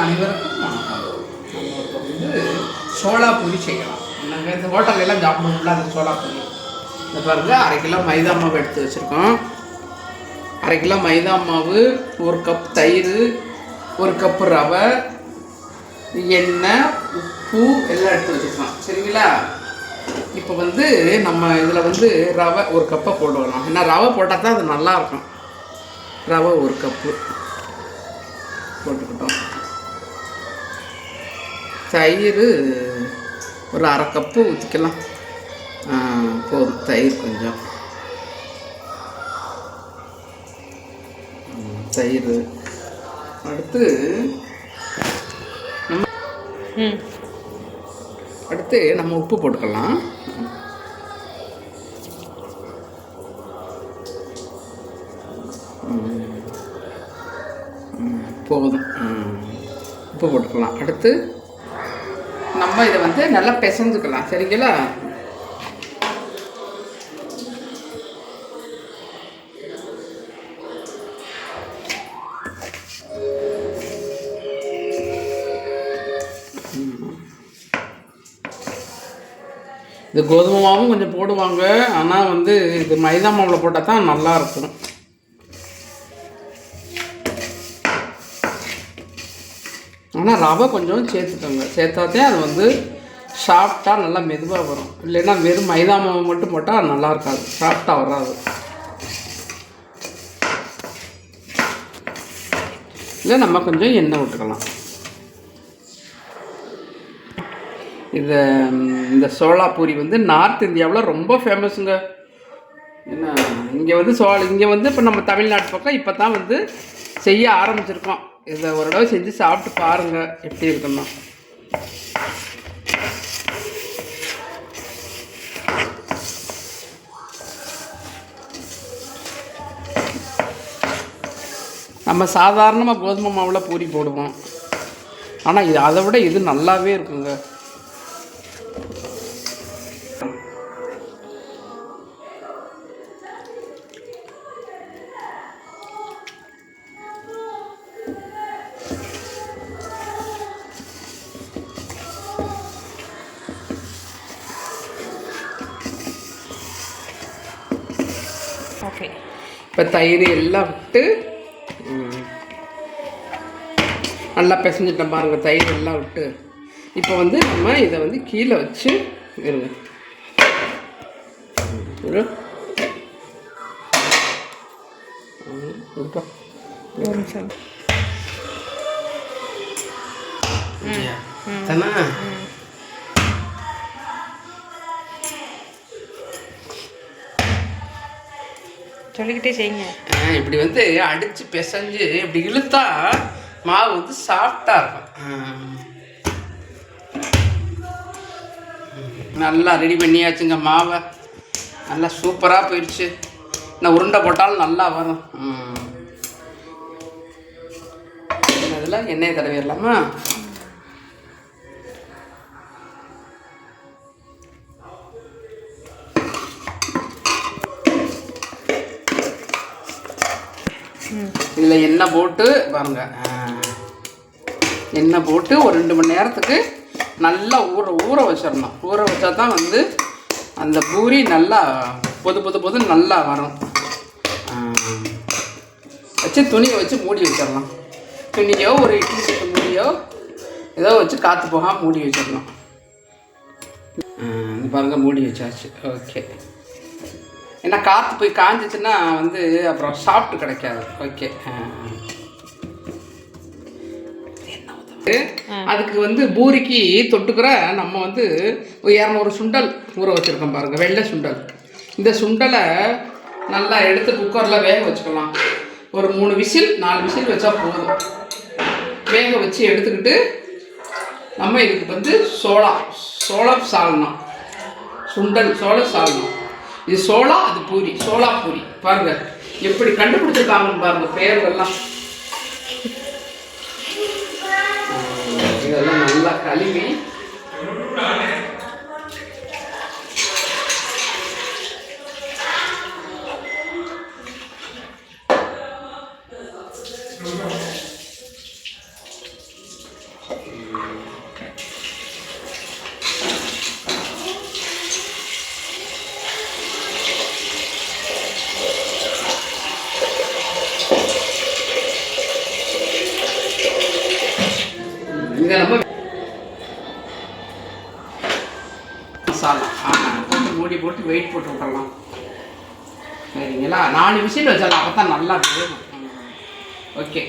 நேர்கள் அனைவருக்கும் வணக்கம். இப்போ வந்து சோளா பூரி செய்யலாம். நாங்கள் இந்த ஹோட்டல்ல எல்லாம் சாப்பிடுவோம்ல அந்த சோளா பூரி இந்த பாருங்க அரை கிலோ மைதா மாவு எடுத்து வச்சுருக்கோம். அரை கிலோ மைதா மாவு ஒரு கப் தயிர் ஒரு கப்பு ரவை எண்ணெய் உப்பு எல்லாம் எடுத்து வச்சுருக்கோம். சரிங்களா? இப்போ வந்து நம்ம இதில் வந்து ரவை ஒரு கப்பை போட்டுக்கலாம் ஏன்னா ரவை போட்டால் தான் அது நல்லாயிருக்கும் ரவை ஒரு கப்பு போட்டுக்கிட்டோம். தயிர் ஒரு அரை கப்பு ஊற்றிக்கலாம் போதும் தயிர் கொஞ்சம். தயிர். அடுத்து அடுத்து நம்ம உப்பு போட்டுக்கலாம். போதும். உப்பு போட்டுக்கலாம். அடுத்து நம்ம இதை வந்து நல்லா பிசைஞ்சுக்கலாம். சரிங்களா? இது கோதுமை மாவும் கொஞ்சம் போடுவாங்க. ஆனால் வந்து இது மைதா மாவில் போட்டால் தான் இருக்கும். ஆனால் ரவை கொஞ்சம் சேர்த்துக்கோங்க. சேர்த்தாத்தே அது வந்து சாஃப்டாக நல்லா மெதுவாக வரும். இல்லைன்னா வெறும் மைதா மாவு மட்டும் போட்டால் நல்லா இருக்காது. சாஃப்டாக வராது. இல்லை நம்ம கொஞ்சம் எண்ணெய் விட்டுக்கலாம். இந்த இந்த சோளா பூரி வந்து நார்த் இந்தியாவில் ரொம்ப ஃபேமஸுங்க என்ன இங்கே வந்து சோள இங்கே வந்து இப்போ நம்ம தமிழ்நாட்டு பக்கம் இப்போ தான் வந்து செய்ய ஆரம்பிச்சிருக்கோம். இதை ஒரு தடவை செஞ்சு சாப்பிட்டு பாருங்கள் எப்படி இருக்குன்னா. நம்ம சாதாரணமாக கோதுமை மாவில் பூரி போடுவோம். ஆனால் இது அதை விட இது நல்லாவே இருக்குங்க. இப்போ தயிர் எல்லாம் விட்டு நல்லா பிசைஞ்சிட்டேன் பாருங்க தயிர் எல்லாம் விட்டு. இப்போ வந்து நம்ம இதை வந்து கீழே வச்சு இருங்க. சொல்லிக்கிட்டே செய்யுங்க. இப்படி வந்து அடித்து பிசைஞ்சு இப்படி இழுத்தா மாவு வந்து சாஃப்டாக இருக்கும். நல்லா ரெடி பண்ணியாச்சுங்க மாவை. நல்லா சூப்பராக போயிடுச்சு இந்த உருண்டை போட்டாலும் நல்லா வரும். ம். இதில் எண்ணெய் தடவிடலாமா? இதில் எண்ணெய் போட்டு பாருங்க. எண்ணெய் போட்டு ஒரு ரெண்டு மணி நேரத்துக்கு நல்லா ஊற ஊற வச்சிடணும். ஊற வச்சா தான் வந்து அந்த பூரி நல்லா பொது பொது பொது நல்லா வரும். வச்சு துணியை வச்சு மூடி வச்சிடலாம் துணியோ ஒரு இட்லி சட்டு மூடியோ ஏதோ வச்சு காற்று போகாமல் மூடி வச்சிடணும். பாருங்கள் மூடி வச்சாச்சு. ஓகே. ஏன்னா காற்று போய் காஞ்சிச்சுன்னா வந்து அப்புறம் சாப்பிட்டு கிடைக்காது. ஓகே அதுக்கு வந்து பூரிக்கு தொட்டுக்கிற நம்ம வந்து ஒரு இரநூறு சுண்டல் ஊற வச்சுருக்கோம் பாருங்கள் வெள்ளை சுண்டல். இந்த சுண்டலை நல்லா எடுத்து குக்கரில் வேக வச்சுக்கலாம். ஒரு மூணு விசில் நாலு விசில் வச்சா போதும். வேக வச்சு எடுத்துக்கிட்டு நம்ம இதுக்கு வந்து சோளா சோளம் சால்னா. சுண்டல் சோள சால்னா. இது சோளா அது பூரி. சோளா பூரி. பாருங்க எப்படி கண்டுபிடிச்சிருக்காங்கன்னு பாருங்க பெயர்கள்லாம் இதெல்லாம் நல்லா கழுவி போட்டு போட்டு விட்டுறலாம். சரிங்களா? நாலு விசில் வச்சிடலாம். அப்போ தான் நல்லா ஓகே.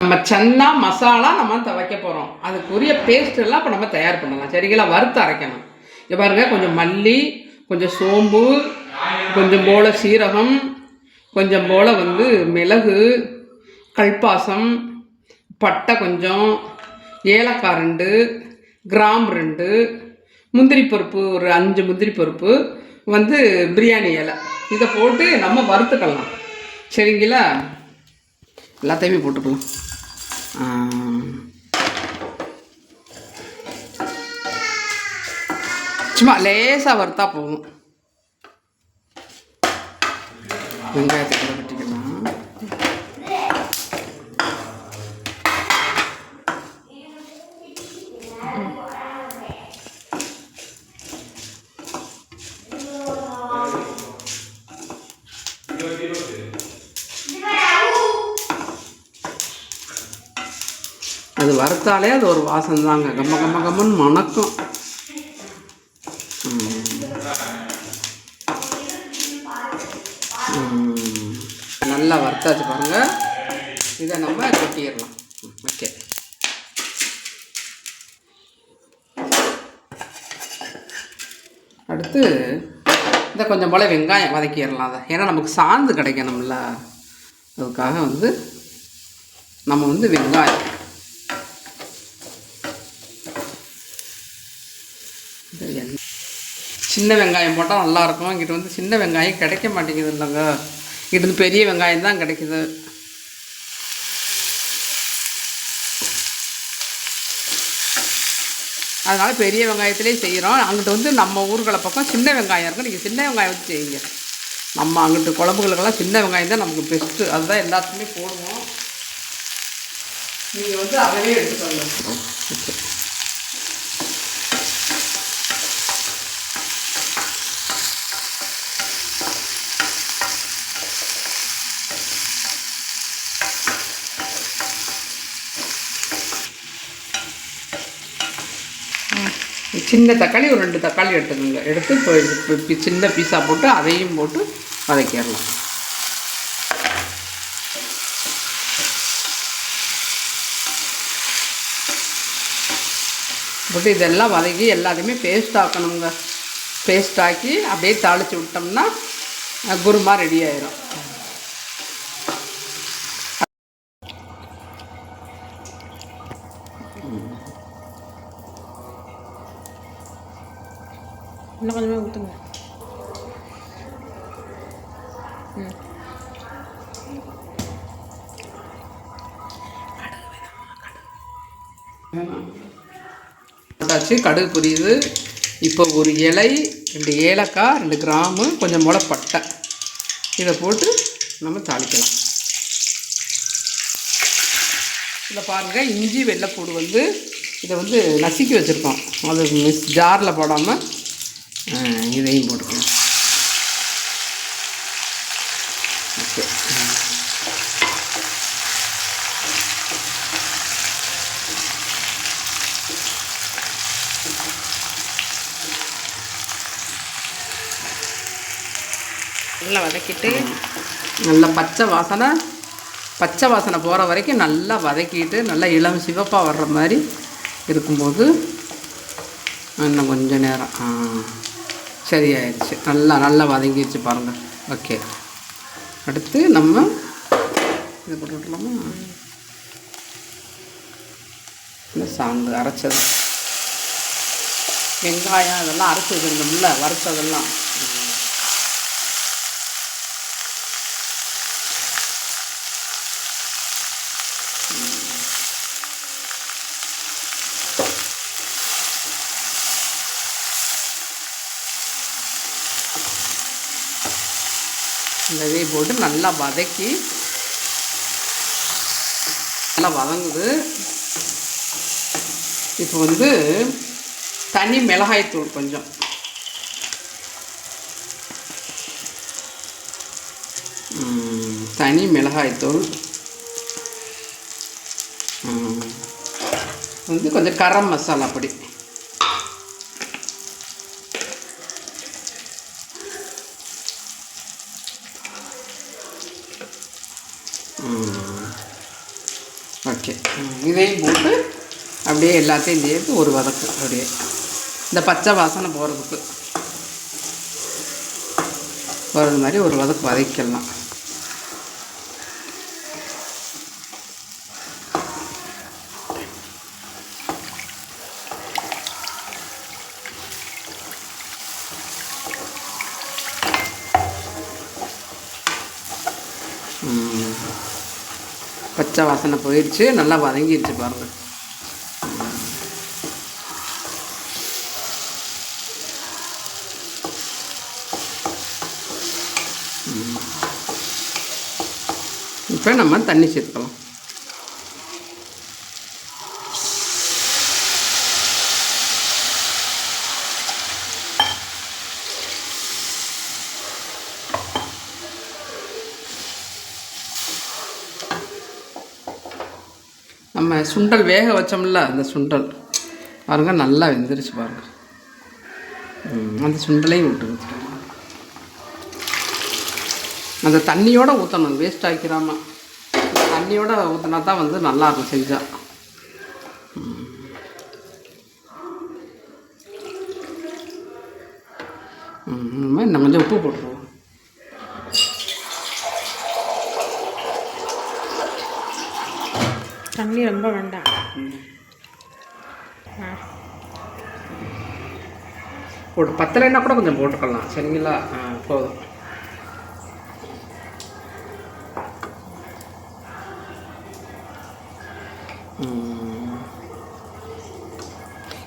நம்ம சன்னா மசாலா நம்ம துவைக்க போகிறோம் அதுக்குரிய பேஸ்ட் எல்லாம் இப்போ நம்ம தயார் பண்ணலாம். சரிங்களா? வறுத்து அரைக்கணும். இங்க பாருங்கள் கொஞ்சம் மல்லி கொஞ்சம் சோம்பு கொஞ்சம் போல சீரகம் கொஞ்சம் போல வந்து மிளகு கல்பாசம் பட்டை கொஞ்சம் ஏலக்காய் ரெண்டு கிராம் ரெண்டு முந்திரி பருப்பு ஒரு அஞ்சு முந்திரி பருப்பு வந்து பிரியாணி இலை. இதை போட்டு நம்ம வறுத்துக்கலாம். சரிங்களா? எல்லாத்தையுமே போட்டுக்கலாம். சும்மா லேசாக வறுத்தா போதும். வெங்காயத்துக்கு கூட வெட்டிக்கலாம் அது வறுத்தாலே அது ஒரு வாசம் தாங்க கம்ம கம்ம கம்மன்னு மணக்கும். நல்லா வறுத்தாச்சு பாருங்க. இதை நம்ம கொட்டிடலாம். ஓகே. அடுத்து இந்த கொஞ்சம் போல் வெங்காயம் வதக்கிடலாம் அதை. ஏன்னா நமக்கு சாந்து கிடைக்கணும்ல. அதுக்காக வந்து நம்ம வந்து வெங்காயம் இது என்ன- சின்ன வெங்காயம் போட்டால் நல்லாயிருக்கும். இங்கிட்டு வந்து சின்ன வெங்காயம் கிடைக்க மாட்டேங்குது இல்லைங்க. இங்கிட்ட வந்து பெரிய வெங்காயம் தான் கிடைக்குது. அதனால் பெரிய வெங்காயத்திலே செய்கிறோம் அங்கிட்டு வந்து நம்ம ஊர்களை பக்கம் சின்ன வெங்காயம் இருக்கும். நீங்கள் சின்ன வெங்காயம் வச்சு செய்யுங்க. நம்ம அங்கிட்டு குழம்புகளுக்கெல்லாம் சின்ன வெங்காயம் தான் நமக்கு பெஸ்ட்டு அதுதான் எல்லாத்துக்குமே போடுவோம். நீங்கள் வந்து அதவே எடுத்துக்கோங்க. சின்ன தக்காளி ஒரு ரெண்டு தக்காளி எடுத்துக்கோங்க. எடுத்து இப்போ சின்ன பீஸாக போட்டு அதையும் போட்டு வதக்கிடலாம். போட்டு இதெல்லாம் வதக்கி எல்லாத்தையுமே பேஸ்ட் ஆக்கணுங்க. பேஸ்ட் ஆக்கி அப்படியே தாளித்து விட்டோம்னா குருமா ரெடி ஆயிரும். இன்னும் கொஞ்சமே ஊற்றுங்க ம். போட்டாச்சு கடுகு புரியுது. இப்போ ஒரு இலை ரெண்டு ஏலக்காய் ரெண்டு கிராமு கொஞ்சம் போல பட்டை இதை போட்டு நம்ம தாளிக்கலாம். இதில் பாருங்கள் இஞ்சி வெள்ளைப்பூடு வந்து இதை வந்து நசுக்கி வச்சுருக்கோம். அது மிஸ் ஜாரில் போடாமல் இதையும் போட்டுக்கலாம். ஓகே. நல்லா வதக்கிட்டு நல்லா பச்சை வாசனை பச்சை வாசனை போகிற வரைக்கும் நல்லா வதக்கிட்டு நல்லா இளம் சிவப்பாக வர்ற மாதிரி இருக்கும்போது இன்னும் கொஞ்சம் நேரம் ஆ சரியாயிடுச்சு நல்லா நல்லா வதங்கிடுச்சு பாருங்கள் ஓகே அடுத்து நம்ம இது போட்டு இந்த சாந்து அரைச்சது. வெங்காயம் அதெல்லாம் அரைச்சி வச்சுருந்தோம்ல வரைச்சதெல்லாம் போட்டு நல்லா வதக்கி நல்லா வதங்குது. இப்போ வந்து தனி மிளகாய்த்தூள் கொஞ்சம். தனி மிளகாய்த்தூள் வந்து கொஞ்சம் கரம் மசாலா பொடி ஓகே இதையும் போட்டு அப்படியே எல்லாத்தையும் சேர்த்து ஒரு வதக்கு அப்படியே. இந்த பச்சை வாசனை போகிறதுக்கு போகிறது மாதிரி ஒரு வதக்கு வதக்கிடலாம். பச்சை வாசனை போயிடுச்சு நல்லா வதங்கிடுச்சு பாருங்க. இப்போ நம்ம தண்ணி சேர்த்துக்கலாம். நம்ம சுண்டல் வேக வச்சோம்ல அந்த சுண்டல். பாருங்க நல்லா வெந்துருச்சு பாருங்கள் அந்த சுண்டலையும் விட்டு ஊற்றிட்டோம் அந்த தண்ணியோட ஊற்றணும் வேஸ்ட் ஆக்கிடாம. தண்ணியோடு தண்ணியோட ஊற்றினா தான் வந்து நல்லாயிருக்கும் செஞ்சால் செஞ்சா. ம். ம், இன்னும் கொஞ்சம் உப்பு போட்டுருவோம். தண்ணி ரொம்ப வேண்டாம். போட்டு பத்தலைன்னா கூட கொஞ்சம் போட்டுக்கலாம். சரிங்களா? போதும்.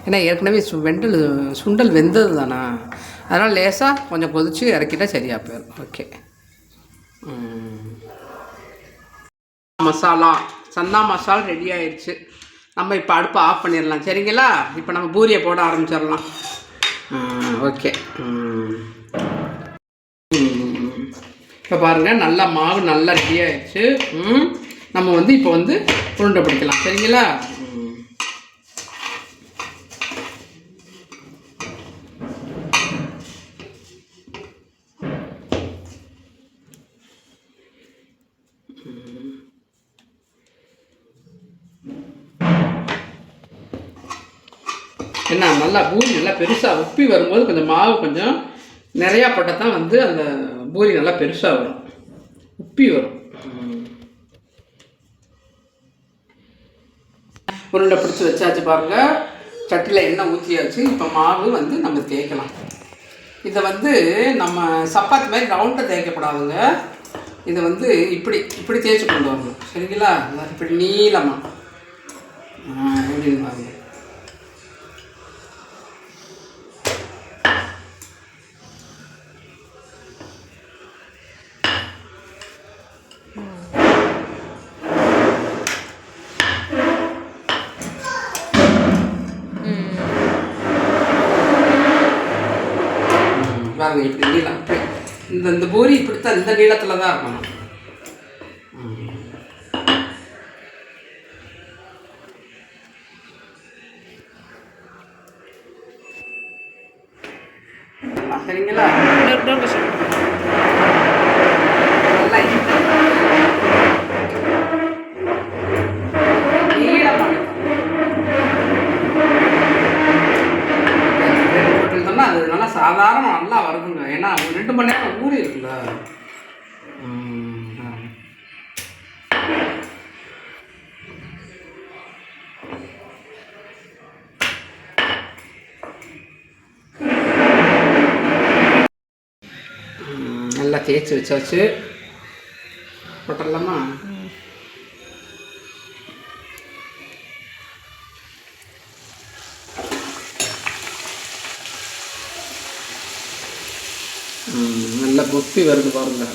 ஏன்னா ஏற்கனவே சு வெண்டல் சுண்டல் வெந்தது தானா அதனால் லேசாக கொஞ்சம் கொதித்து இறக்கிட்டால் சரியாக போயிடும். ஓகே. மசாலா. சன்னா மசால் ரெடி ஆயிடுச்சு நம்ம இப்போ அடுப்பை ஆஃப் பண்ணிடலாம். சரிங்களா? இப்போ நம்ம பூரியை போட ஆரம்பிச்சிடலாம். ஓகே இப்போ பாருங்கள் நல்லா மாவு நல்லா ரெடி ஆயிடுச்சு நம்ம வந்து இப்போ வந்து உருண்டை பிடிக்கலாம். சரிங்களா? என்ன நல்லா பூரி நல்லா பெருசாக உப்பி வரும்போது கொஞ்சம் மாவு கொஞ்சம் நிறையா போட்டால் தான் வந்து அந்த பூரி நல்லா பெருசாக வரும். உப்பி வரும். உருண்டை பிடிச்சி வச்சாச்சு பாருங்க. சட்டியில் எண்ணெய் ஊற்றியாச்சு இப்போ மாவு வந்து நம்ம தேய்க்கலாம். இதை வந்து நம்ம சப்பாத்தி மாதிரி ரவுண்டாக தேய்க்கப்படாதுங்க இதை வந்து இப்படி இப்படி தேய்ச்சி கொண்டு வரணும். சரிங்களா? இப்படி நீளமாக எப்படின்னு பாருங்க. ம், இப்படி நீளம் இந்த இந்த பூரி இப்படித்தான் இந்த நீளத்தில் தான் இருக்கணும் ம். ஆ, சரிங்களா இன்னொரு இன்னொரு கஷ்டம் நல்லா இந்த- நீளமா போட்டுருந்தோம்னா அது நல்லா சாதாரண நல்லா வருதுங்க ஏன்னா ஒரு ரெண்டு மணி நேரம் ஊறி இருக்குல்ல ம், ஆ. ம், நல்லா தேய்ச்சி வச்சாச்சு. போட்டுடலாமா? நல்லா பொப்பி வருது பாருங்க.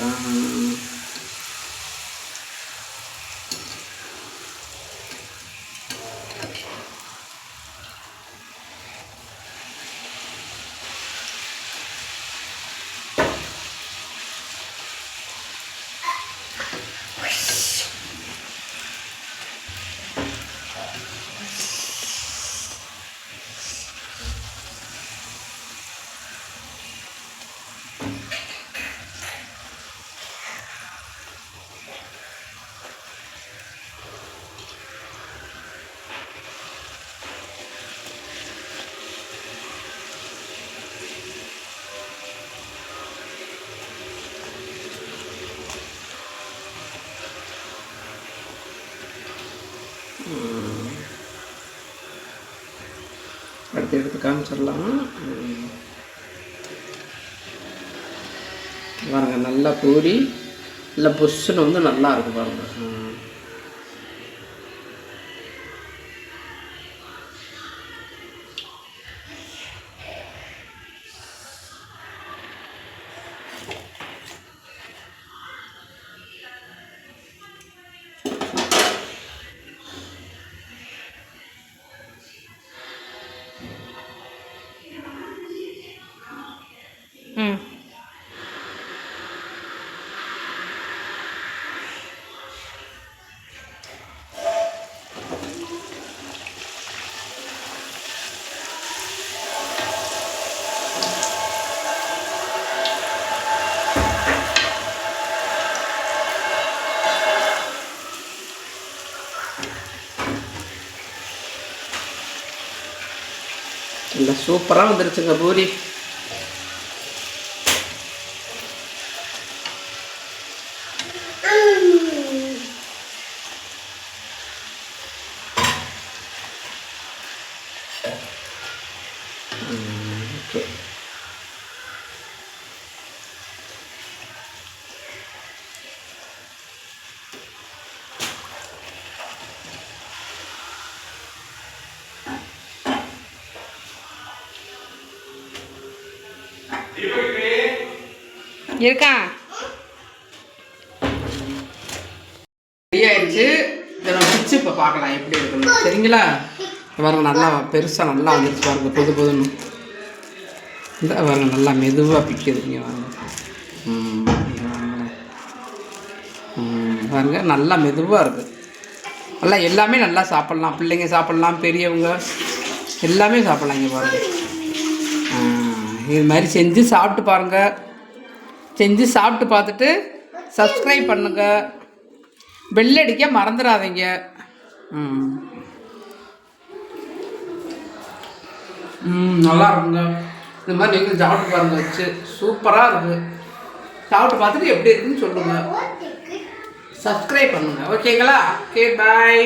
எடுத்து காமிச்சிடலாம்? பாருங்கள் நல்லா பூரி. இல்லை பொஷன் வந்து நல்லா இருக்கும் பாருங்கள் சூப்பராக வந்துருச்சுங்க பூரி. ம், ஓகே. இருக்கா? ரெடி ஆயிடுச்சு இதை நம்ம பிச்சு இப்போ பார்க்கலாம். எப்படி இருக்குன்னு. சரிங்களா? இங்க பாருங்க நல்லா பெருசாக நல்லா வந்துருச்சு பாருங்க. புது புதுன்னு. இந்த பாருங்க நல்லா மெதுவாக பிக்குது. இங்கே பாருங்க. ம், நல்லா மெதுவாக இருக்குது நல்லா எல்லாமே நல்லா சாப்பிட்லாம். பிள்ளைங்க சாப்பிட்லாம் பெரியவங்க. எல்லாமே சாப்பிட்லாம் இங்கே பாருங்கள் இது மாதிரி செஞ்சு சாப்பிட்டு பாருங்கள் செஞ்சு சாப்பிட்டு பார்த்துட்டு சப்ஸ்கிரைப் பண்ணுங்க. பெல் அடிக்க மறந்துடாதீங்க. ம். ம் நல்லா இருக்குங்க. இந்த மாதிரி நீங்களும் சாப்பிட்டு பாருங்க வச்சு. சூப்பராக இருக்குது சாப்பிட்டு பார்த்துட்டு எப்படி இருக்குன்னு சொல்லுங்கள் சப்ஸ்கிரைப் பண்ணுங்க. ஓகேங்களா ஓகே பாய்